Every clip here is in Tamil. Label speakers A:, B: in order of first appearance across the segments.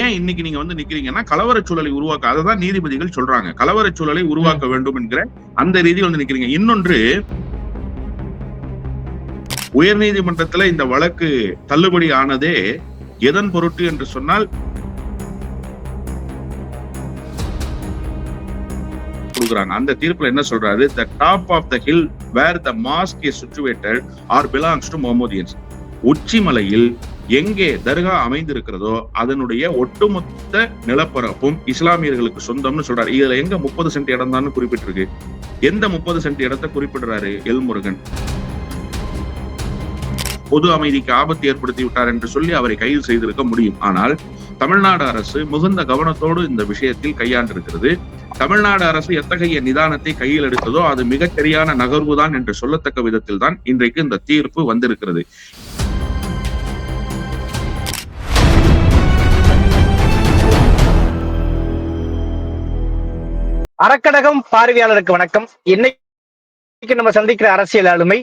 A: ஏன் இன்னைக்கு நீங்க வந்து நிக்கிறீங்கன்னா கலவர சூழலை உருவாக்க அதை நீதிபதிகள் சொல்றாங்க. கலவர சூழலை உருவாக்க வேண்டும் என்கிற அந்த ரீதியில் வந்து நிக்கிறீங்க. இன்னொன்று உயர்நீதிமன்றத்துல இந்த வழக்கு தள்ளுபடி ஆனதே எதன் பொருட்டு என்று சொன்னால் கொடுக்குறாங்க. அந்த தீர்ப்புல என்ன சொல்றாரு? The top of the hill where the mosque is situated are belongs to Mohammedans உச்சிமலையில் எங்கே தர்கா அமைந்திருக்கிறதோ அதனுடைய ஒட்டுமொத்த நிலப்பரப்பும் இஸ்லாமியர்களுக்கு சொந்தம்னு சொல்றாரு. இதுல எங்க முப்பது சென்ட் இடம் தான் குறிப்பிட்டிருக்கு. எந்த முப்பது சென்ட் இடத்தை குறிப்பிடுறாரு? எல்முருகன் பொது அமைதிக்கு ஆபத்து ஏற்படுத்தி விட்டார் என்று சொல்லி அவரை கைது செய்திருக்க முடியும். ஆனால் தமிழ்நாடு அரசு மிகுந்த கவனத்தோடு இந்த விஷயத்தில் கையாண்டிருக்கிறது. தமிழ்நாடு அரசு எத்தகைய நிதானத்தை கையில் எடுத்ததோ அது மிகச்சரியான நகர்வுதான் என்று சொல்லத்தக்க விதத்தில் தான் இன்றைக்கு இந்த தீர்ப்பு வந்திருக்கிறது.
B: அறக்கடகம் பார்வையாளருக்கு வணக்கம். இன்னைக்கு நம்ம சந்திக்கிற அரசியல் ஆளுமை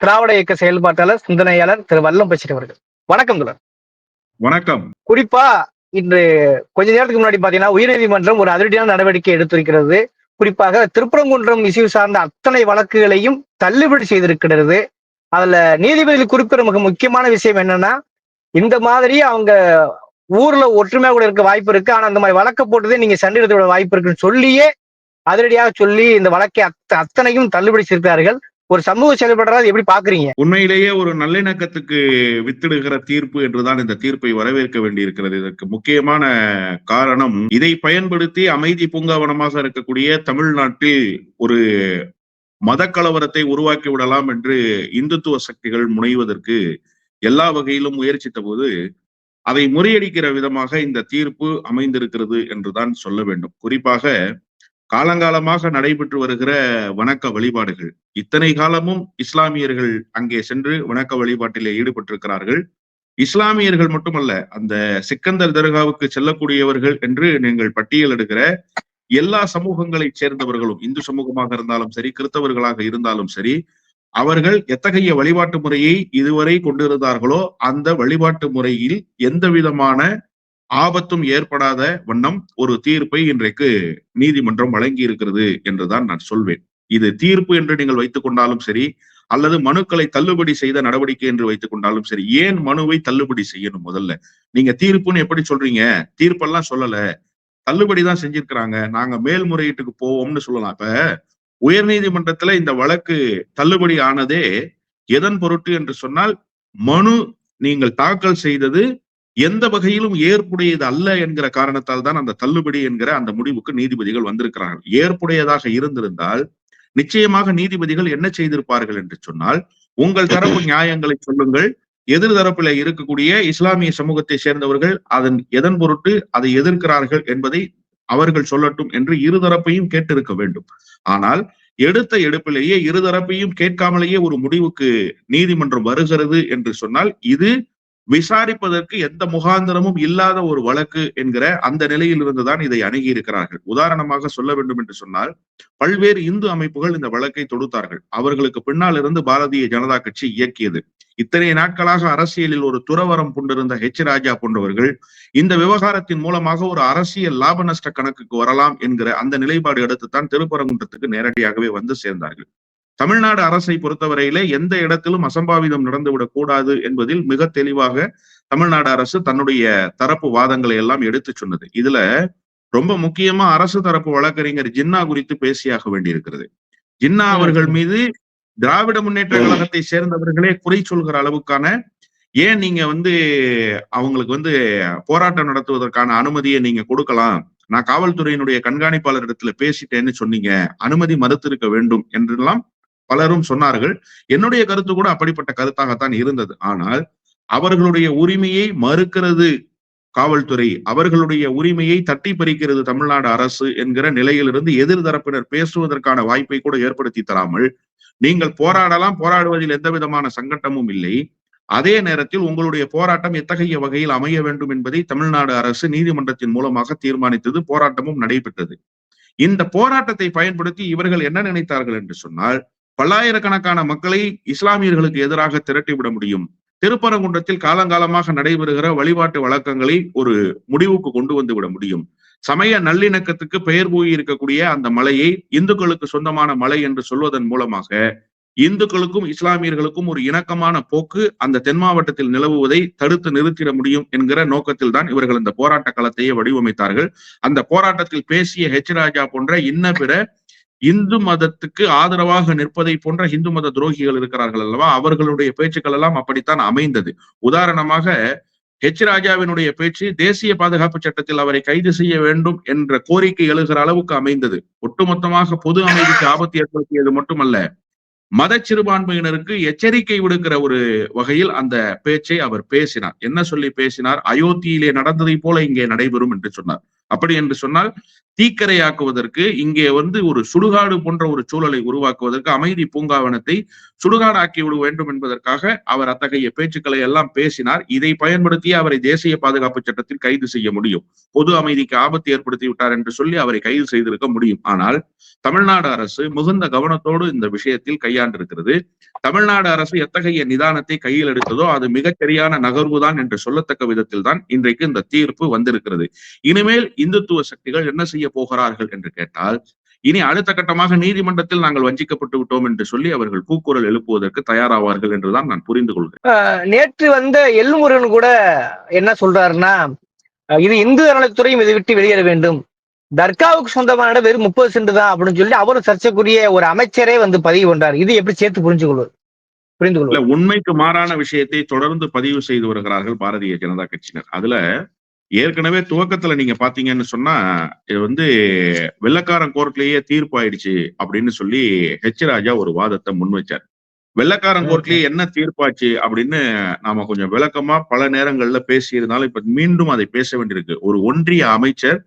B: திராவிட இயக்க செயல்பாட்டாளர் சிந்தனையாளர் திரு வல்லம் பேசிட்டு அவர்கள் வணக்கம் துலர்
A: வணக்கம்.
B: குறிப்பா இன்று கொஞ்ச நேரத்துக்கு முன்னாடி பாத்தீங்கன்னா உயர்நீதிமன்றம் ஒரு அதிரடியான நடவடிக்கை எடுத்திருக்கிறது. குறிப்பாக திருப்பரங்குன்றம் இசைவு சார்ந்த அத்தனை வழக்குகளையும் தள்ளுபடி செய்திருக்கிறது. அதுல நீதிபதிகள் குறிப்பிட மிக முக்கியமான விஷயம் என்னன்னா இந்த மாதிரி அவங்க ஊர்ல ஒற்றுமையா கூட இருக்க வாய்ப்பு இருக்கு. ஆனா அந்த மாதிரி வழக்க போட்டதே நீங்க சண்டிடத்தோட வாய்ப்பு இருக்குன்னு சொல்லியே அதிரடியாக சொல்லி இந்த வழக்கை அத்த அத்தனையும் தள்ளுபடி செய்திருக்கிறார்கள். ஒரு சமூக செயல்பாடுறதை எப்படி பாக்குறீங்க?
A: உண்மையிலேயே ஒரு நல்லிணக்கத்துக்கு வித்திடுகிற தீர்ப்பு என்றுதான் இந்த தீர்ப்பை வரவேற்க வேண்டியிருக்கிறது. இதற்கு முக்கியமான காரணம் இதை பயன்படுத்தி அமைதி பூங்காவனமாக இருக்கக்கூடிய தமிழ்நாட்டில் ஒரு மத கலவரத்தை உருவாக்கி விடலாம் என்று இந்துத்துவ சக்திகள் முனைவதற்கு எல்லா வகையிலும் முயற்சித்த போது அதை முறியடிக்கிற விதமாக இந்த தீர்ப்பு அமைந்திருக்கிறது என்றுதான் சொல்ல வேண்டும். குறிப்பாக காலங்காலமாக நடைபெற்று வருகிற வணக்க வழிபாடுகள். இத்தனை காலமும் இஸ்லாமியர்கள் அங்கே சென்று வணக்க வழிபாட்டிலே ஈடுபட்டிருக்கிறார்கள். இஸ்லாமியர்கள் மட்டுமல்ல அந்த சிக்கந்தர் தர்காவுக்கு செல்லக்கூடியவர்கள் என்று நீங்கள் பட்டியலிடுகிற எல்லா சமூகங்களைச் சேர்ந்தவர்களும் இந்து சமூகமாக இருந்தாலும் சரி கிறிஸ்தவர்களாக இருந்தாலும் சரி அவர்கள் எத்தகைய வழிபாட்டு முறையை இதுவரை கொண்டிருந்தார்களோ அந்த வழிபாட்டு முறையில் எந்த விதமான ஆபத்தும் ஏற்படாத வண்ணம் ஒரு தீர்ப்பை இன்றைக்கு நீதிமன்றம் வழங்கி இருக்கிறது என்றுதான் நான் சொல்வேன். இது தீர்ப்பு என்று நீங்கள் வைத்துக் கொண்டாலும் சரி அல்லது மனுக்களை தள்ளுபடி செய்த நடவடிக்கை என்று வைத்துக் கொண்டாலும் சரி ஏன் மனுவை தள்ளுபடி செய்யணும் முதல்ல? நீங்க தீர்ப்புன்னு எப்படி சொல்றீங்க? தீர்ப்பெல்லாம் சொல்லல. தள்ளுபடி தான் செஞ்சிருக்கிறாங்க. நாங்க மேல்முறையீட்டுக்கு போவோம்னு சொல்லலாம். இப்ப உயர்நீதிமன்றத்துல இந்த வழக்கு தள்ளுபடி ஆனதே எதன் பொருட்டு என்று சொன்னால் மனு நீங்கள் தாக்கல் செய்தது எந்த வகையிலும் ஏற்புடையது அல்ல என்கிற காரணத்தால் தான் அந்த தள்ளுபடி என்கிற அந்த முடிவுக்கு நீதிபதிகள் வந்திருக்கிறார்கள். ஏற்புடையதாக இருந்திருந்தால் நிச்சயமாக நீதிபதிகள் என்ன செய்திருப்பார்கள் என்று சொன்னால் உங்கள் தரப்பு நியாயங்களை சொல்லுங்கள் எதிர் தரப்பில இருக்கக்கூடிய இஸ்லாமிய சமூகத்தை சேர்ந்தவர்கள் அதன் எதன் பொருட்டு அதை எதிர்க்கிறார்கள் என்பதை அவர்கள் சொல்லட்டும் என்று இருதரப்பையும் கேட்டிருக்க வேண்டும். ஆனால் எடுத்த எடுப்பிலேயே இருதரப்பையும் கேட்காமலேயே ஒரு முடிவுக்கு நீதிமன்றம் வருகிறது என்று சொன்னால் இது விசாரிப்பதற்கு எந்த முகாந்திரமும் இல்லாத ஒரு வழக்கு என்கிற அந்த நிலையில் இருந்துதான் இதை அணுகி இருக்கிறார்கள் உதாரணமாக சொல்ல வேண்டும் என்று சொன்னால் பல்வேறு இந்து அமைப்புகள் இந்த வழக்கை தொடுத்தார்கள். அவர்களுக்கு பின்னால் இருந்து பாரதிய ஜனதா கட்சி இயக்கியது. இத்தனை நாட்களாக அரசியலில் ஒரு துறவரம் கொண்டிருந்த ஹெச் ராஜா போன்றவர்கள் இந்த விவகாரத்தின் மூலமாக ஒரு அரசியல் லாப நஷ்ட கணக்குக்கு வரலாம் என்கிற அந்த நிலைப்பாடு எடுத்துத்தான் திருப்பரங்குன்றத்துக்கு நேரடியாகவே வந்து சேர்ந்தார்கள். தமிழ்நாடு அரசை பொறுத்தவரையிலே எந்த இடத்திலும் அசம்பாவிதம் நடந்துவிடக் கூடாது என்பதில் மிக தெளிவாக தமிழ்நாடு அரசு தன்னுடைய தரப்பு வாதங்களை எல்லாம் எடுத்து சொன்னது. இதுல ரொம்ப முக்கியமா அரசு தரப்பு வழக்கறிஞர் ஜின்னா குறித்து பேசியாக வேண்டியிருக்கிறது. ஜின்னா அவர்கள் மீது திராவிட முன்னேற்ற கழகத்தை சேர்ந்தவர்களே குறை சொல்கிற அளவுக்கான ஏன் நீங்க வந்து அவங்களுக்கு வந்து போராட்டம் நடத்துவதற்கான அனுமதியை நீங்க கொடுக்கலாம்? நான் காவல்துறையினுடைய கண்காணிப்பாளரிடத்துல பேசிட்டேன்னு சொன்னீங்க. அனுமதி மறுத்திருக்க வேண்டும் என்றெல்லாம் பலரும் சொன்னார்கள். என்னுடைய கருத்து கூட அப்படிப்பட்ட கருத்தாகத்தான் இருந்தது. ஆனால் அவர்களுடைய உரிமையை மறுக்கிறது காவல்துறை. அவர்களுடைய உரிமையை தட்டி பறிக்கிறது தமிழ்நாடு அரசு என்கிற நிலையிலிருந்து எதிர் தரப்பினர் பேசுவதற்கான வாய்ப்பை கூட ஏற்படுத்தி தராமல் நீங்கள் போராடலாம் போராடுவதில் எந்த விதமான சங்கட்டமும் இல்லை. அதே நேரத்தில் உங்களுடைய போராட்டம் எத்தகைய வகையில் அமைய வேண்டும் என்பதை தமிழ்நாடு அரசு நீதிமன்றத்தின் மூலமாக தீர்மானித்தது போராட்டமும் நடைபெற்றது. இந்த போராட்டத்தை பயன்படுத்தி இவர்கள் என்ன நினைத்தார்கள் என்று சொன்னால் பல்லாயிரக்கணக்கான மக்களை இஸ்லாமியர்களுக்கு எதிராக திரட்டி விட முடியும். திருப்பரங்குன்றத்தில் காலங்காலமாக நடைபெறுகிற வழிபாட்டு வழக்கங்களை ஒரு முடிவுக்கு கொண்டு வந்து விட முடியும். சமய நல்லிணக்கத்துக்கு பெயர் போய் இருக்கக்கூடிய அந்த மலையை இந்துக்களுக்கு சொந்தமான மலை என்று சொல்வதன் மூலமாக இந்துக்களுக்கும் இஸ்லாமியர்களுக்கும் ஒரு இணக்கமான போக்கு அந்த தென் மாவட்டத்தில் நிலவுவதை தடுத்து நிறுத்திட முடியும் என்கிற நோக்கத்தில் தான் இவர்கள் இந்த போராட்ட களத்தையே வடிவமைத்தார்கள். அந்த போராட்டத்தில் பேசிய ஹெச் ராஜா போன்ற இன்ன பிற இந்து மதத்துக்கு ஆதரவாக நிற்பதை போன்ற இந்து மத துரோகிகள் இருக்கிறார்கள் அல்லவா? அவர்களுடைய பேச்சுக்கள் எல்லாம் அப்படித்தான் அமைந்தது. உதாரணமாக ஹெச் ராஜாவினுடைய பேச்சு தேசிய பாதுகாப்பு சட்டத்தில் அவரை கைது செய்ய வேண்டும் என்ற கோரிக்கை எழுகிற அளவுக்கு அமைந்தது. ஒட்டுமொத்தமாக பொது அமைதிக்கு ஆபத்து ஏற்படுத்தியது மட்டுமல்ல மத சிறுபான்மையினருக்கு எச்சரிக்கை விடுக்கிற ஒரு வகையில் அந்த பேச்சை அவர் பேசினார். என்ன சொல்லி பேசினார்? அயோத்தியிலே நடந்ததை போல இங்கே நடைபெறும் என்று சொன்னார். அப்படி என்று சொன்னால் தீக்கரையாக்குவதற்கு இங்கே வந்து ஒரு சுடுகாடு போன்ற ஒரு சூழலை உருவாக்குவதற்கு அமைதி பூங்காவனத்தை சுடுகாடாக்கி விட வேண்டும் என்பதற்காக அவர் அத்தகைய பேச்சுக்களை எல்லாம் பேசினார். இதை பயன்படுத்தி அவரை தேசிய பாதுகாப்பு சட்டத்தில் கைது செய்ய முடியும். பொது அமைதிக்கு ஆபத்து ஏற்படுத்தி விட்டார் என்று சொல்லி அவரை கைது செய்திருக்க முடியும். ஆனால் தமிழ்நாடு அரசு மிகுந்த கவனத்தோடு இந்த விஷயத்தில் கையாண்டிருக்கிறது. தமிழ்நாடு அரசு எத்தகைய நிதானத்தை கையில் எடுத்ததோ அது மிகச் சரியான நகர்வுதான் என்று சொல்லத்தக்க விதத்தில் தான் இன்றைக்கு இந்த தீர்ப்பு வந்திருக்கிறது. இனிமேல் இந்துத்துவ சக்திகள் என்ன செய்ய போகிறார்கள் என்று கேட்டால் இனி அடுத்த கட்டமாக நீதிமன்றத்தில் நாங்கள் வஞ்சிக்கப்பட்டு விட்டோம் என்று சொல்லி அவர்கள் கூக்குரல் எழுப்புவதற்கு தயாராவார்கள் என்றுதான் நான் புரிந்து கொள்கிறேன்.
B: நேற்று வந்த எல்முருகன் கூட என்ன சொல்றாருன்னா இது இந்து அறநிலைத்துறையும் இதை விட்டு வெளியேற வேண்டும். தர்காவுக்கு சொந்தமான இடம் வெறும் முப்பது சென்ட் தான் அப்படின்னு சொல்லி அவரும் சர்ச்சைக்குரிய ஒரு அமைச்சரே வந்து பதிவு பண்றாரு. இது எப்படி சேர்த்து புரிஞ்சு கொள்வது புரிந்து கொள்வது
A: உண்மைக்கு மாறான விஷயத்தை தொடர்ந்து பதிவு செய்து வருகிறார்கள் பாரதிய ஜனதா கட்சியினர். அதுல ஏற்கனவே துவக்கத்துல நீங்க பாத்தீங்கன்னு சொன்னா இது வந்து வெள்ளக்காரன் கோர்ட்லயே தீர்ப்பு ஆயிடுச்சு அப்படின்னு சொல்லி ஹெச் ராஜா ஒரு வாதத்தை முன் வச்சார். வெள்ளக்காரன் கோர்ட்லயே என்ன தீர்ப்பாச்சு அப்படின்னு நாம கொஞ்சம் விளக்கமா பல நேரங்கள்ல பேசியிருந்தாலும் இப்ப மீண்டும் அதை பேச வேண்டியிருக்கு. ஒரு ஒன்றிய அமைச்சர்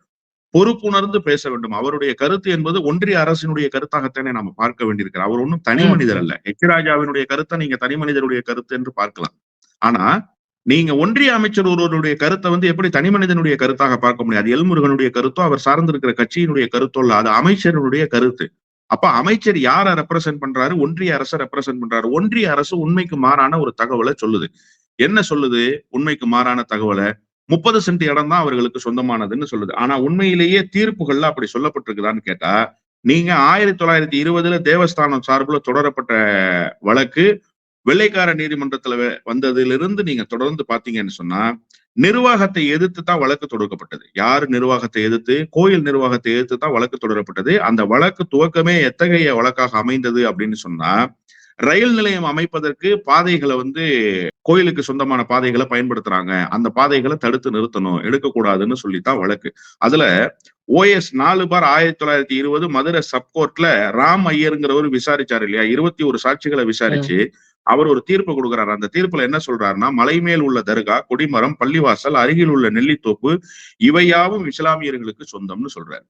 A: பொறுப்புணர்ந்து பேச வேண்டும். அவருடைய கருத்து என்பது ஒன்றிய அரசினுடைய கருத்தாகத்தானே நாம பார்க்க வேண்டியிருக்கிறார் அவர் ஒன்றும் தனி. மனிதர் அல்ல. எச் ராஜாவினுடைய கருத்தை நீங்க தனி மனிதருடைய கருத்து என்று பார்க்கலாம். ஆனா நீங்க ஒன்றிய அமைச்சர் ஒருவருடைய கருத்தை வந்து எப்படி தனி மனிதனுடைய கருத்தாக பார்க்க முடியாது எல்முருகனுடைய கருத்தோ அவர் சார்ந்திருக்கிற கட்சியினுடைய கருத்தோ இல்ல அது அமைச்சருடைய கருத்து. அப்ப அமைச்சர் யாரை ரெப்ரசென்ட் பண்றாரு? ஒன்றிய அரசை ரெப்ரசென்ட் பண்றாரு. ஒன்றிய அரசு உண்மைக்கு மாறான ஒரு தகவலை சொல்லுது. என்ன சொல்லுது? உண்மைக்கு மாறான தகவலை. முப்பது சென்ட் இடம் தான் அவர்களுக்கு சொந்தமானதுன்னு சொல்லுது. ஆனா உண்மையிலேயே தீர்ப்புகள்ல அப்படி சொல்லப்பட்டிருக்குதான்னு கேட்டா நீங்க ஆயிரத்தி தொள்ளாயிரத்தி இருபதுல தேவஸ்தானம் சார்புல தொடரப்பட்ட வழக்கு வெள்ளைக்கார நீதிமன்றத்துல வந்ததிலிருந்து நீங்க தொடர்ந்து பாத்தீங்கன்னு சொன்னா நிர்வாகத்தை எதிர்த்து தான் வழக்கு தொடுக்கப்பட்டது. யார் நிர்வாகத்தை எதிர்த்து? கோயில் நிர்வாகத்தை எதிர்த்து தான் வழக்கு தொடரப்பட்டது. அந்த வழக்கு துவக்கமே எத்தகைய வழக்காக அமைந்தது அப்படின்னு சொன்னா ரயில் நிலையம் அமைப்பதற்கு பாதைகளை வந்து கோயிலுக்கு சொந்தமான பாதைகளை பயன்படுத்துறாங்க. அந்த பாதைகளை தடுத்து நிறுத்தணும். எடுக்கக்கூடாதுன்னு சொல்லித்தான் வழக்கு. அதுல ஓஎஸ் நாலு பார் ஆயிரத்தி தொள்ளாயிரத்தி இருபது மதுரை சப்கோர்ட்ல ராம் ஐயருங்கிறவர் விசாரிச்சாரு இல்லையா? இருபத்தி ஒரு சாட்சிகளை விசாரிச்சு அவர் ஒரு தீர்ப்பு கொடுக்கிறார். அந்த தீர்ப்புல என்ன சொல்றாருன்னா மலை மேல் உள்ள தர்கா கொடிமரம் பள்ளிவாசல் அருகில் உள்ள நெல்லித்தோப்பு இவையாவும் இஸ்லாமியர்களுக்கு சொந்தம்னு சொல்றாரு.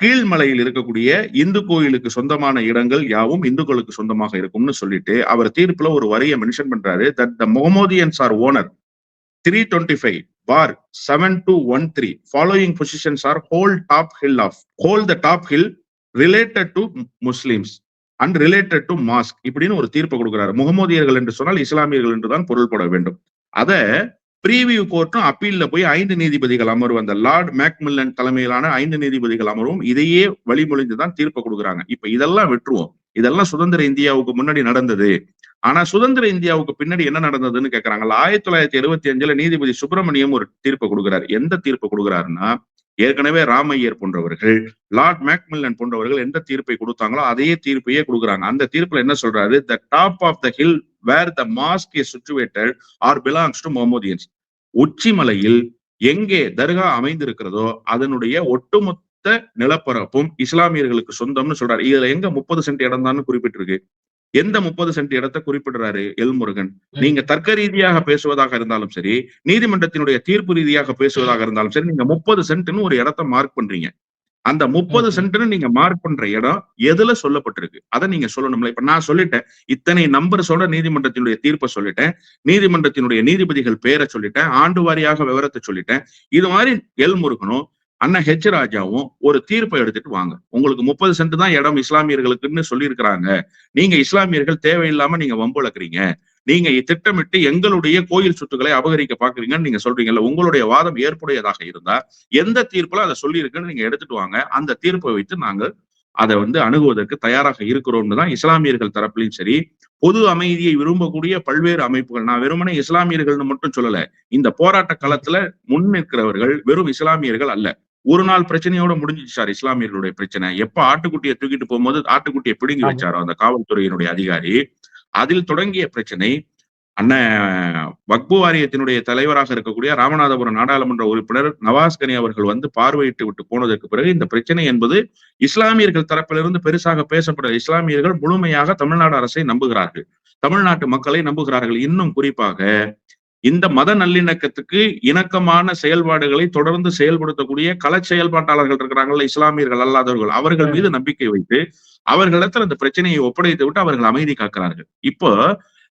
A: கீழ்மலையில் இருக்கக்கூடிய இந்து கோயிலுக்கு சொந்தமான இடங்கள் யாவும் இந்துக்களுக்கு சொந்தமாக இருக்கும்னு சொல்லிட்டு அவர் தீர்ப்புல ஒரு வரியை மென்ஷன் பண்றாரு. That the Mohammedans are owner three twenty five for seven two one three following positions are whole top hill of whole the top hill related to Muslims and related to mosque இப்படின்னு ஒரு தீர்ப்பு கொடுக்குறாரு. முகமதியர்கள் என்று சொன்னால் இஸ்லாமியர்கள் என்று தான் பொருள்பட வேண்டும். அத ப்ரீவியூ கோர்ட்டும் அப்பீல்ல போய் ஐந்து நீதிபதிகள் அமர்வு அந்த லார்ட் மேக்மில்லன் தலைமையிலான ஐந்து நீதிபதிகள் அமர்வும் இதையே வழிமொழிந்து தான் தீர்ப்பு கொடுக்குறாங்க. இப்ப இதெல்லாம் விட்டுருவோம். இதெல்லாம் சுதந்திர இந்தியாவுக்கு முன்னாடி நடந்தது. ஆனா சுதந்திர இந்தியாவுக்கு பின்னாடி என்ன நடந்ததுன்னு கேக்குறாங்கல்ல. ஆயிரத்தி தொள்ளாயிரத்தி எழுபத்தி அஞ்சுல நீதிபதி சுப்பிரமணியம் ஒரு தீர்ப்பு கொடுக்கிறார். எந்த தீர்ப்பு கொடுக்கிறாருன்னா ஏற்கனவே ராமையர் போன்றவர்கள் லார்ட் மேக்மில்லன் போன்றவர்கள் எந்த தீர்ப்பை கொடுத்தாங்களோ அதே தீர்ப்பையே கொடுக்குறாங்க. அந்த தீர்ப்புல என்ன சொல்றாரு? The top of the hill where the mosque is situated are belongs to Mohammedans உச்சிமலையில் எங்கே தர்கா அமைந்திருக்கிறதோ அதனுடைய ஒட்டுமொத்த நிலப்பரப்பும் இஸ்லாமியர்களுக்கு சொந்தம்னு சொல்றாரு. இதுல எங்க முப்பது சென்ட் இடம் தான் குறிப்பிட்டிருக்கு. எந்த முப்பது சென்ட் இடத்தை குறிப்பிடுறாரு எல்முருகன் நீங்க தர்க்க ரீதியாக பேசுவதாக இருந்தாலும் சரி நீதிமன்றத்தினுடைய தீர்ப்பு ரீதியாக பேசுவதாக இருந்தாலும் சரி நீங்க முப்பது சென்ட்னு ஒரு இடத்தை மார்க் பண்றீங்க. அந்த முப்பது. சென்ட்னு நீங்க மார்க் பண்ற இடம் எதுல சொல்லப்பட்டிருக்கு? அதை நீங்க சொல்லணும்ல. இப்ப நான் சொல்லிட்டேன். இத்தனை நம்பர்ஸோட நீதிமன்றத்தினுடைய தீர்ப்பை சொல்லிட்டேன். நீதிமன்றத்தினுடைய நீதிபதிகள் பேரை சொல்லிட்டேன். ஆண்டு வாரியாக விவரத்தை சொல்லிட்டேன். இது மாதிரி எல் முருகனும் அண்ணன் ஹெச் ராஜாவும் ஒரு தீர்ப்பை எடுத்துட்டு வாங்க. உங்களுக்கு முப்பது சென்ட் தான் இடம் இஸ்லாமியர்களுக்குன்னு சொல்லியிருக்கிறாங்க. நீங்க இஸ்லாமியர்கள் தேவையில்லாம நீங்க வம்புழக்கிறீங்க. நீங்க திட்டமிட்டு எங்களுடைய கோயில் சொத்துக்களை அபகரிக்க பாக்குறீங்கன்னு நீங்க சொல்றீங்கல்ல உங்களுடைய வாதம் ஏற்புடையதாக இருந்தா எந்த தீர்ப்புல அதை சொல்லியிருக்குன்னு நீங்க எடுத்துட்டு வாங்க. அந்த தீர்ப்பை வைத்து நாங்கள் அதை வந்து அணுகுவதற்கு தயாராக இருக்கிறோம்னு தான் இஸ்லாமியர்கள் தரப்புலையும் சரி பொது அமைதியை விரும்பக்கூடிய பல்வேறு அமைப்புகள். நான் வெறுமனே இஸ்லாமியர்கள்னு மட்டும் சொல்லல இந்த போராட்ட களத்துல முன் நிற்கிறவர்கள் வெறும் இஸ்லாமியர்கள் அல்ல. ஒரு நாள் பிரச்சனையோட முடிஞ்சிச்சு சார் இஸ்லாமியர்களுடைய பிரச்சனை. எப்ப ஆட்டுக்குட்டியை தூக்கிட்டு போகும்போது ஆட்டுக்குட்டியை பிடுங்கி. வச்சாரோ அந்த காவல்துறையினுடைய அதிகாரி அதில் தொடங்கிய பிரச்சனை அண்ணன் வக்பு வாரியத்தினுடைய தலைவராக இருக்கக்கூடிய ராமநாதபுரம் நாடாளுமன்ற உறுப்பினர் நவாஸ் கனி அவர்கள் வந்து பார்வையிட்டு விட்டு போனதற்கு பிறகு இந்த பிரச்சனை என்பது இஸ்லாமியர்கள் தரப்பிலிருந்து பெருசாக பேசப்பட இஸ்லாமியர்கள் முழுமையாக தமிழ்நாடு அரசை நம்புகிறார்கள். தமிழ்நாட்டு மக்களை நம்புகிறார்கள். இன்னும் குறிப்பாக இந்த மத நல்லிணக்கத்துக்கு இணக்கமான செயல்பாடுகளை தொடர்ந்து செயல்படுத்தக்கூடிய கள செயல்பாட்டாளர்கள் இருக்கிறாங்கல்ல இஸ்லாமியர்கள் அல்லாதவர்கள். அவர்கள் மீது நம்பிக்கை வைத்து அவர்களிடத்துல இந்த பிரச்சனையை ஒப்படைத்து விட்டு அவர்கள் அமைதி காக்கிறார்கள். இப்போ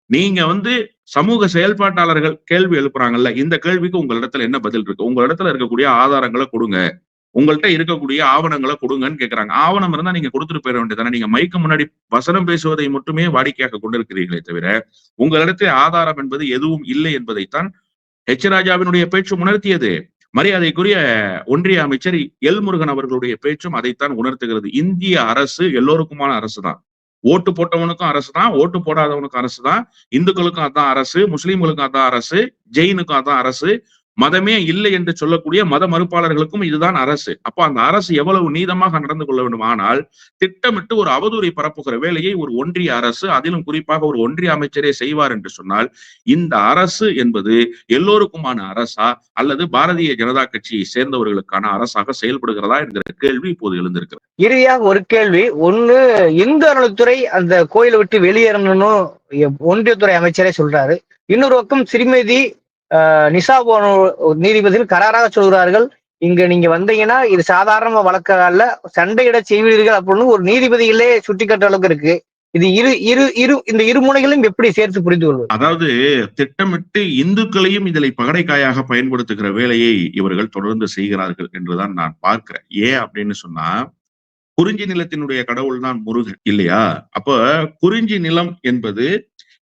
A: நீங்க வந்து சமூக செயல்பாட்டாளர்கள் கேள்வி எழுப்புறாங்கல்ல இந்த கேள்விக்கு உங்களிடத்துல என்ன பதில் இருக்கு? உங்களிடத்துல இருக்கக்கூடிய ஆதாரங்களை கொடுங்க. உங்கள்கிட்ட இருக்கக்கூடிய ஆவணங்களை கொடுங்கன்னு கேட்கறாங்க ஆவணம் இருந்தா நீங்க கொடுத்துட்டு போயிட வேண்டியதானே நீங்க மைக்கு முன்னாடி வசனம் பேசுவதை மட்டுமே வாடிக்கையாக கொண்டிருக்கிறீர்களே தவிர உங்களிடத்தில் ஆதாரம் என்பது எதுவும் இல்லை என்பதைத்தான் ஹெச் ராஜாவினுடைய பேச்சு உணர்த்தியது. மரியாதைக்குரிய ஒன்றிய அமைச்சர் எல் முருகன் அவர்களுடைய பேச்சும் அதைத்தான் உணர்த்துகிறது. இந்திய அரசு எல்லோருக்குமான அரசு தான் ஓட்டு போட்டவனுக்கும் அரசு தான் ஓட்டு போடாதவனுக்கும் அரசு தான் இந்துக்களுக்கும் அதான் அரசு முஸ்லீம்களுக்கும் அதான் அரசு ஜெயினுக்கும் அதான் அரசு மதமே இல்லை என்று சொல்லக்கூடிய மத மறுப்பாளர்களுக்கும் இதுதான் அரசு. அப்போ அந்த அரசு எவ்வளவு நீதமாக நடந்து கொள்ள வேண்டும்? ஆனால் திட்டமிட்டு ஒரு அவதூறை பரப்புகிற வேலையை ஒரு ஒன்றிய அரசு அதிலும் குறிப்பாக ஒரு ஒன்றிய அமைச்சரே செய்வார் என்று சொன்னால் இந்த அரசு என்பது எல்லோருக்குமான அரசா? அல்லது பாரதிய ஜனதா கட்சியை சேர்ந்தவர்களுக்கான அரசாக செயல்படுகிறதா என்கிற கேள்வி இப்போது எழுந்திருக்கிறது.
B: இறுதியாக ஒரு கேள்வி. ஒண்ணு இந்து அறநிலைத்துறை அந்த கோயிலை விட்டு வெளியேறணும்னு ஒன்றியத்துறை அமைச்சரே சொல்றாரு. இன்னொரு பக்கம் ஸ்ரீமதி நிசா போன நீதிபதிகள் கராராக சொல்கிறார்கள் இங்க நீங்க வந்தீங்கன்னா இது சாதாரண வழக்கால அல்ல சண்டையிட செய்வீர்கள் அப்படின்னு ஒரு நீதிபதிகளே சுட்டி கட்ட அளவுக்கு இருக்கு. இது இரு இரு இரு இந்த இரு முனைகளையும் எப்படி சேர்த்து புரிந்து கொள்வது?
A: அதாவது திட்டமிட்டு இந்துக்களையும் இதில் பகடைக்காயாக பயன்படுத்துகிற வேலையை இவர்கள் தொடர்ந்து செய்கிறார்கள் என்றுதான் நான் பார்க்கிறேன். ஏன் அப்படின்னு சொன்னா குறிஞ்சி நிலத்தினுடைய கடவுள் தான் முருகன் இல்லையா? அப்ப குறிஞ்சி நிலம் என்பது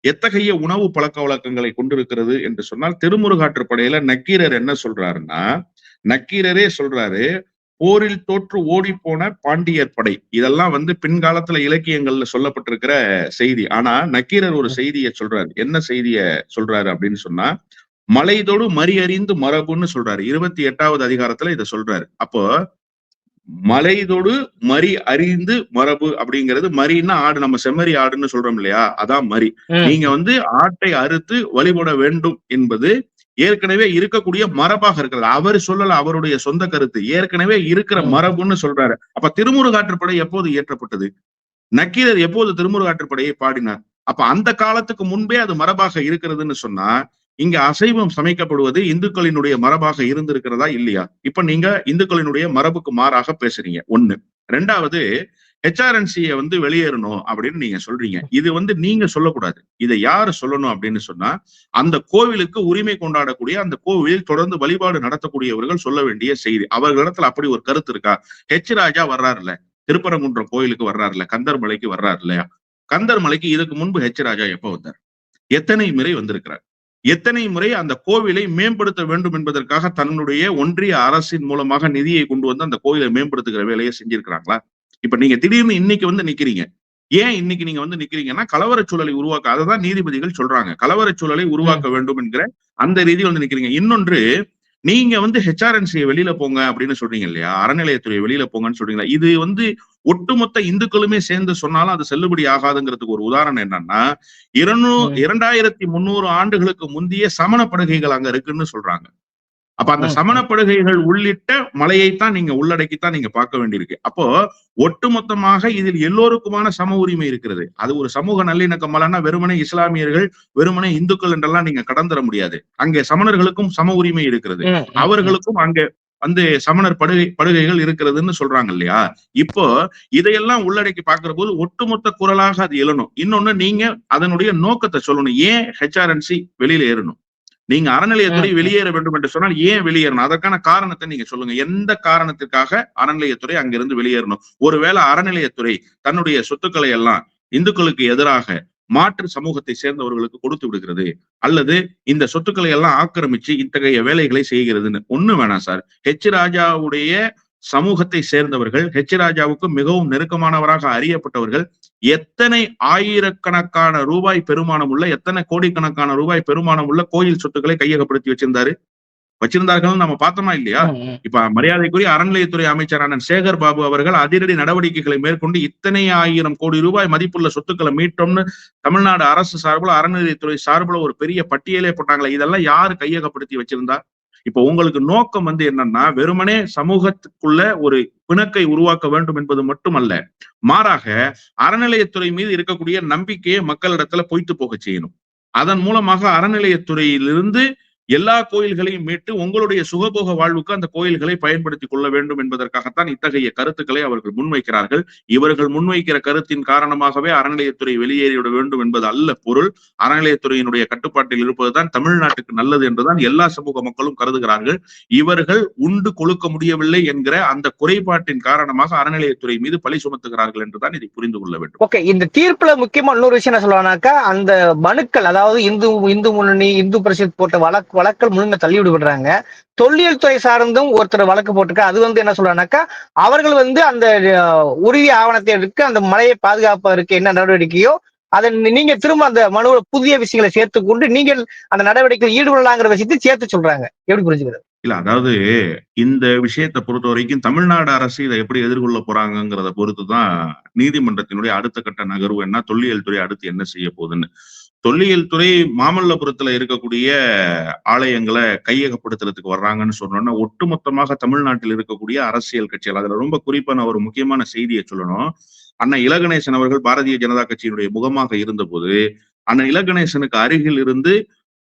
A: எத்தகைய உணவு பழக்க வழக்கங்களை கொண்டிருக்கிறது என்று சொன்னால் திருமுருகாற்றுப்படையில நக்கீரர் என்ன சொல்றாருன்னா நக்கீரரே சொல்றாரு போரில் தோற்று ஓடி போன பாண்டியர் படை. இதெல்லாம் வந்து பின்காலத்துல இலக்கியங்கள்ல சொல்லப்பட்டிருக்கிற செய்தி. ஆனா நக்கீரர் ஒரு செய்தியை சொல்றாரு. என்ன செய்திய சொல்றாரு அப்படின்னு சொன்னா மலைதொடு மறியறிந்து மரபுன்னு சொல்றாரு. இருபத்தி எட்டாவது அதிகாரத்துல இதை சொல்றாரு. அப்போ மலைதொடு மறி அறிந்து மரபு அப்படிங்கிறது மரின்னா ஆடு நம்ம செம்மறி ஆடுன்னு சொல்றோம் இல்லையா? அதான் மரி
B: ம்.
A: நீங்க வந்து ஆட்டை அறுத்து வழிபட வேண்டும் என்பது ஏற்கனவே இருக்கக்கூடிய மரபாக இருக்கிறது. அவர் சொல்லல அவருடைய சொந்த கருத்து. ஏற்கனவே இருக்கிற. மரபுன்னு சொல்றாரு. அப்ப திருமுருகாற்றுப்படை எப்போது இயற்றப்பட்டது? நக்கீரர் எப்போது திருமுருகாற்றுப்படையை பாடினார்? அப்ப அந்த காலத்துக்கு முன்பே அது மரபாக இருக்கிறதுன்னு சொன்னா இங்க அசைவம் சமைக்கப்படுவது இந்துக்களினுடைய மரபாக இருந்திருக்கிறதா இல்லையா? இப்ப நீங்க இந்துக்களினுடைய மரபுக்கு மாறாக பேசுறீங்க. ஒண்ணு. ரெண்டாவது ஹெச்ஆர்என்சியை வந்து வெளியேறணும் அப்படின்னு நீங்க சொல்றீங்க. இது வந்து நீங்க சொல்லக்கூடாது. இதை யாரு சொல்லணும் அப்படின்னு சொன்னா அந்த கோவிலுக்கு உரிமை கொண்டாடக்கூடிய அந்த கோவிலில் தொடர்ந்து வழிபாடு நடத்தக்கூடியவர்கள் சொல்ல வேண்டிய செய்தி. அவர்களிடத்துல அப்படி ஒரு கருத்து இருக்கா? ஹெச் ராஜா வர்றாருல்ல. திருப்பரங்குன்றம் கோயிலுக்கு வர்றாருல்ல. கந்தர் மலைக்கு வர்றாரு இல்லையா? கந்தர் மலைக்கு இதுக்கு முன்பு ஹெச் ராஜா எப்ப வந்தார்? எத்தனை முறை வந்திருக்கிறார்? எத்தனை முறை அந்த கோவிலை மேம்படுத்த வேண்டும் என்பதற்காக தன்னுடைய ஒன்றிய அரசின் மூலமாக நிதியை கொண்டு வந்து அந்த கோயிலை மேம்படுத்துகிற வேலையை செஞ்சிருக்கிறாங்களா? இப்ப நீங்க திடீர்னு இன்னைக்கு வந்து நிக்கிறீங்க. ஏன் இன்னைக்கு நீங்க வந்து நிக்கிறீங்கன்னா கலவரச் சூழலை உருவாக்க அதை தான் நீதிபதிகள் சொல்றாங்க. கலவரச் சூழலை உருவாக்க வேண்டும் என்கிற அந்த ரீதியில் வந்து நிக்கிறீங்க. இன்னொன்று நீங்க வந்து ஹெச்ஆர்என்சியை வெளியில போங்க அப்படின்னு சொல்றீங்க இல்லையா? அறநிலையத்துறை வெளியில போங்கன்னு சொல்றீங்களா? இது வந்து ஒட்டுமொத்த இந்துக்களுமே சேர்ந்து சொன்னாலும் அது செல்லுபடி ஆகாதுங்கிறதுக்கு ஒரு உதாரணம் என்னன்னா இருநூ. இரண்டாயிரத்தி முந்நூறு ஆண்டுகளுக்கு முந்தைய சமண படுகைகள் அங்க இருக்குன்னு சொல்றாங்க அப்ப அந்த
B: ம்.
A: சமண படுகைகள் உள்ளிட்ட மலையைத்தான் நீங்க உள்ளடக்கித்தான் நீங்க பார்க்க வேண்டியிருக்கு அப்போ ஒட்டுமொத்தமாக இதில் எல்லோருக்குமான சம உரிமை இருக்கிறது அது ஒரு சமூக நல்லிணக்கம் மலன்னா வெறுமனே இஸ்லாமியர்கள் வெறுமனே இந்துக்கள் என்றெல்லாம் நீங்க கடந்துட முடியாது அங்கே சமணர்களுக்கும் சம உரிமை இருக்கிறது. அவர்களுக்கும் அங்க வந்து சமணர் படுகை படுகைகள் இருக்கிறதுன்னு சொல்றாங்க இல்லையா? இப்போ இதையெல்லாம் உள்ளடக்கி பார்க்கிற போது ஒட்டுமொத்த குரலாக அது எழணும். இன்னொன்னு நீங்க அதனுடைய நோக்கத்தை சொல்லணும். ஏன் ஹெச்ஆர்என்சி வெளியில ஏறணும்? நீங்க அறநிலையத்துறை. வெளியேற வேண்டும் என்று சொன்னால் ஏன் வெளியேறணும்? அதற்கான காரணத்தை நீங்க சொல்லுங்க. எந்த காரணத்திற்காக அறநிலையத்துறை அங்கிருந்து வெளியேறணும்? ஒருவேளை அறநிலையத்துறை தன்னுடைய சொத்துக்களை எல்லாம் இந்துக்களுக்கு எதிராக மாற்று சமூகத்தை சேர்ந்தவர்களுக்கு கொடுத்து விடுகிறது. அல்லது இந்த சொத்துக்களை எல்லாம் ஆக்கிரமிச்சு இத்தகைய வேலைகளை செய்கிறதுன்னு. ஒண்ணு வேணாம் சார். ஹெச் ராஜாவுடைய சமூகத்தை சேர்ந்தவர்கள் ஹெச் ராஜாவுக்கு மிகவும் நெருக்கமானவராக அறியப்பட்டவர்கள் எத்தனை ஆயிரக்கணக்கான ரூபாய் பெருமானம் உள்ள எத்தனை கோடிக்கணக்கான ரூபாய் பெருமானம் உள்ள கோயில் சொத்துக்களை கையகப்படுத்தி வச்சிருந்தாரு? வச்சிருந்தார்கள் நம்ம பார்த்தோமா இல்லையா. இப்ப மரியாதைக்குரிய அறநிலையத்துறை அமைச்சரான சேகர் பாபு அவர்கள் அதிரடி நடவடிக்கைகளை மேற்கொண்டு இத்தனை ஆயிரம் கோடி ரூபாய் மதிப்புள்ள சொத்துக்களை மீட்டோம்னு தமிழ்நாடு அரசு சார்பில் அறநிலையத்துறை சார்பில் ஒரு பெரிய பட்டியலே போட்டாங்களே. இதெல்லாம் யாரு கையகப்படுத்தி வச்சிருந்தா? இப்ப உங்களுக்கு நோக்கம் வந்து என்னன்னா வெறுமனே சமூகத்துக்குள்ள ஒரு பிணக்கை உருவாக்க வேண்டும் என்பது மட்டுமல்ல மாறாக அறநிலையத்துறை மீது இருக்கக்கூடிய நம்பிக்கையை மக்களிடத்துல பொய்த்து போக செய்யணும். அதன் மூலமாக அறநிலையத்துறையிலிருந்து எல்லா கோயில்களையும் மீட்டு உங்களுடைய சுகபோக வாழ்வுக்கு அந்த கோயில்களை பயன்படுத்திக் கொள்ள வேண்டும் என்பதற்காகத்தான் இத்தகைய கருத்துக்களை அவர்கள் முன்வைக்கிறார்கள். இவர்கள் முன்வைக்கிற கருத்தின் காரணமாகவே அறநிலையத்துறை வெளியேறிவிட வேண்டும் என்பது அல்ல பொருள். அறநிலையத்துறையினுடைய கட்டுப்பாட்டில் இருப்பதுதான் தமிழ்நாட்டுக்கு நல்லது என்றுதான் எல்லா சமூக மக்களும் கருதுகிறார்கள். இவர்கள் உண்டு கொழுக்க முடியவில்லை என்கிற அந்த குறைபாட்டின் காரணமாக அறநிலையத்துறை மீது பழி சுமத்துகிறார்கள் என்றுதான் இதை புரிந்து கொள்ள வேண்டும்.
B: ஓகே இந்த தீர்ப்புல முக்கியமா இன்னொரு விஷயம் என்ன சொல்லுவானாக்கா அந்த மனுக்கள் அதாவது இந்து இந்து முன்னணி இந்து பரிஷத் போட்ட வழக்கு வழக்கல் முழுங்க தள்ளி விடுபடுறாங்க. தொல்லியல் துறை சார்ந்தும் ஒருத்தர் வழக்கு போட்டிருக்கா அது வந்து என்ன சொல்றானாக்கா அவர்கள் வந்து அந்த உறுதி ஆவணத்தை எடுக்க அந்த மலையை பாதுகாப்பதற்கு என்ன நடவடிக்கையோ அதை நீங்க திரும்ப அந்த மனுவில் புதிய விஷயங்களை சேர்த்து கொண்டு நீங்கள் அந்த நடவடிக்கையில் ஈடுபடலாங்கிற விஷயத்தை சேர்த்து சொல்றாங்க. எப்படி புரிஞ்சுக்கிறது?
A: இல்ல அதாவது இந்த விஷயத்தை பொறுத்த வரைக்கும் தமிழ்நாடு அரசு இதை எப்படி எதிர்கொள்ள போறாங்கிறத பொறுத்துதான் நீதிமன்றத்தினுடைய அடுத்த கட்ட நகர்வு என்ன தொல்லியல் துறை அடுத்து என்ன செய்ய போகுதுன்னு. தொல்லியல் துறை மாமல்லபுரத்துல இருக்கக்கூடிய ஆலயங்களை கையகப்படுத்துறதுக்கு வர்றாங்கன்னு சொன்னோம்னா ஒட்டுமொத்தமாக தமிழ்நாட்டில் இருக்கக்கூடிய அரசியல் கட்சிகள். அதுல ரொம்ப குறிப்பா நான் ஒரு முக்கியமான செய்தியை சொல்லணும். அண்ணன் இலகணேசன் அவர்கள் பாரதிய ஜனதா கட்சியினுடைய முகமாக இருந்தபோது அண்ணன் இலகணேசனுக்கு அருகில் இருந்து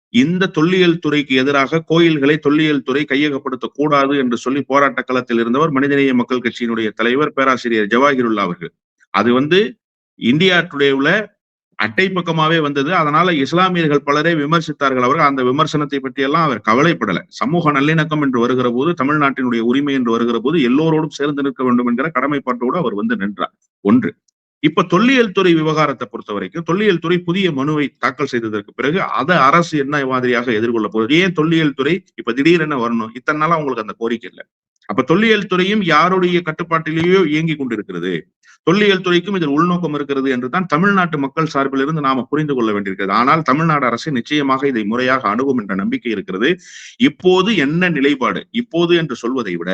A: இந்த தொல்லியல் துறைக்கு எதிராக கோயில்களை தொல்லியல் துறை கையகப்படுத்தக் கூடாது என்று சொல்லி போராட்ட களத்தில் இருந்தவர் மனிதநேய மக்கள் கட்சியினுடைய தலைவர் பேராசிரியர் ஜவாஹிருல்லா அவர்கள். அது வந்து இந்தியா டுடேவுல அட்டை பக்கமாவே வந்தது. அதனால இஸ்லாமியர்கள் பலரே விமர்சித்தார்கள். அவர்கள் அந்த விமர்சனத்தை பற்றி எல்லாம் அவர் கவலைப்படல. சமூக நல்லிணக்கம் என்று வருகிற போது தமிழ்நாட்டினுடைய உரிமை என்று வருகிற போது எல்லோரோடும் சேர்ந்து நிற்க வேண்டும் என்கிற கடமைப்பாட்டோடு அவர் வந்து நின்றார். ஒன்று. இப்ப தொல்லியல் துறை விவகாரத்தை பொறுத்த வரைக்கும் தொல்லியல் துறை புதிய மனுவை தாக்கல் செய்ததற்கு பிறகு அதை அரசு என்ன மாதிரியாக எதிர்கொள்ள போகுது? ஏன் தொல்லியல் துறை இப்ப திடீரென வரணும்? இத்தனை நாளா அவங்களுக்கு அந்த கோரிக்கை இல்லை. அப்ப தொல்லியல் துறையும் யாருடைய கட்டுப்பாட்டிலேயோ இயங்கி கொண்டிருக்கிறது? தொல்லியல் துறைக்கும் இதில் உள்நோக்கம் இருக்கிறது என்றுதான் தமிழ்நாட்டு மக்கள் சார்பில் இருந்து நாம புரிந்து கொள்ள வேண்டியிருக்கிறது. ஆனால் தமிழ்நாடு அரசு நிச்சயமாக இதை முறையாக அணுகும் என்ற நம்பிக்கை இருக்கிறது. இப்போது என்ன நிலைப்பாடு? இப்போது என்று சொல்வதை விட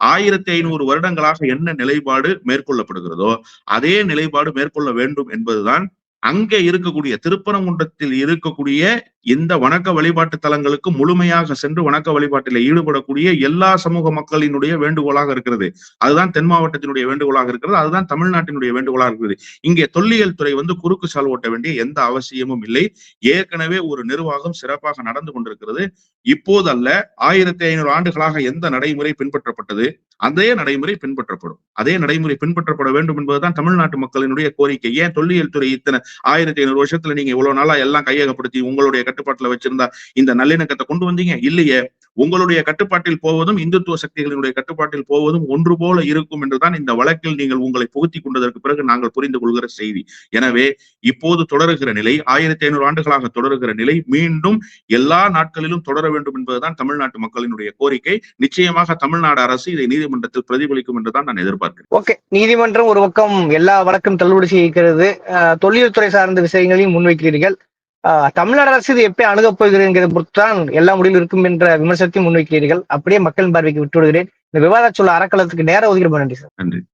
A: ஆயிரத்தி ஐநூறு வருடங்களாக என்ன நிலைப்பாடு மேற்கொள்ளப்படுகிறதோ அதே நிலைப்பாடு மேற்கொள்ள வேண்டும் என்பதுதான் அங்கே இருக்கக்கூடிய திருப்பரங்குன்றத்தில் இருக்கக்கூடிய இந்த வணக்க வழிபாட்டு தலங்களுக்கு முழுமையாக சென்று வணக்க வழிபாட்டில் ஈடுபடக்கூடிய எல்லா சமூக மக்களினுடைய வேண்டுகோளாக இருக்கிறது. அதுதான் தென் மாவட்டத்தினுடைய வேண்டுகோளாக இருக்கிறது. அதுதான் தமிழ்நாட்டினுடைய வேண்டுகோளாக இருக்கிறது. இங்கே தொல்லியல் துறை வந்து குறுக்கு சால் ஓட்ட வேண்டிய எந்த அவசியமும் இல்லை. ஏற்கனவே ஒரு நிர்வாகம் சிறப்பாக நடந்து கொண்டிருக்கிறது. இப்போதல்ல ஆயிரத்தி ஐநூறு ஆண்டுகளாக எந்த நடைமுறை பின்பற்றப்பட்டது? அதே நடைமுறை பின்பற்றப்படும். அதே நடைமுறை பின்பற்றப்பட வேண்டும் என்பதுதான் தமிழ்நாட்டு மக்களினுடைய கோரிக்கை. ஏன் தொல்லியல் துறை இத்தனை ஆயிரத்தி ஐநூறு வருஷத்துல நீங்க இவ்வளவு நாளா எல்லாம் கையகப்படுத்தி உங்களுடைய கட்டுப்பாட்டுல வச்சிருந்தா இந்த நல்லிணக்கத்தை கொண்டு வந்தீங்க? இல்லையே. உங்களுடைய கட்டுப்பாட்டில் போவதும் இந்துத்துவ சக்திகளினுடைய கட்டுப்பாட்டில் போவதும் ஒன்று போல இருக்கும் என்றுதான் இந்த வழக்கில் நீங்கள் உங்களை புகுத்தி கொண்டதற்கு பிறகு நாங்கள் புரிந்து கொள்கிற செய்தி. எனவே இப்போது தொடருகிற நிலை ஆயிரத்தி ஐநூறு ஆண்டுகளாக தொடருகிற நிலை மீண்டும் எல்லா நாட்களிலும் தொடர வேண்டும் என்பதுதான் தமிழ்நாட்டு மக்களினுடைய கோரிக்கை. நிச்சயமாக தமிழ்நாடு அரசு இதை நீதிமன்றத்தில் பிரதிபலிக்கும் என்றுதான் நான் எதிர்பார்க்கிறேன்.
B: ஓகே. நீதிமன்றம் ஒரு பக்கம் எல்லா வழக்கும் தள்ளுபடி செய்கிறது. தொழில்துறை துறை சார்ந்த விஷயங்களையும் முன்வைக்கிறீர்கள். தமிழ்நாடு அரசு இது எப்படி அணுகப் போகிறதுங்கிறத பொறுத்து தான் எல்லா முடிவில் இருக்கும் என்ற விமர்சனத்தையும் முன்வைக்கிறீர்கள். அப்படியே மக்களின் பார்வைக்கு விட்டு விடுகிறேன். இந்த விவாத சொல்ல அறக்கலத்துக்கு நேர ஒதுக்கீடு நன்றி சார்.
A: நன்றி.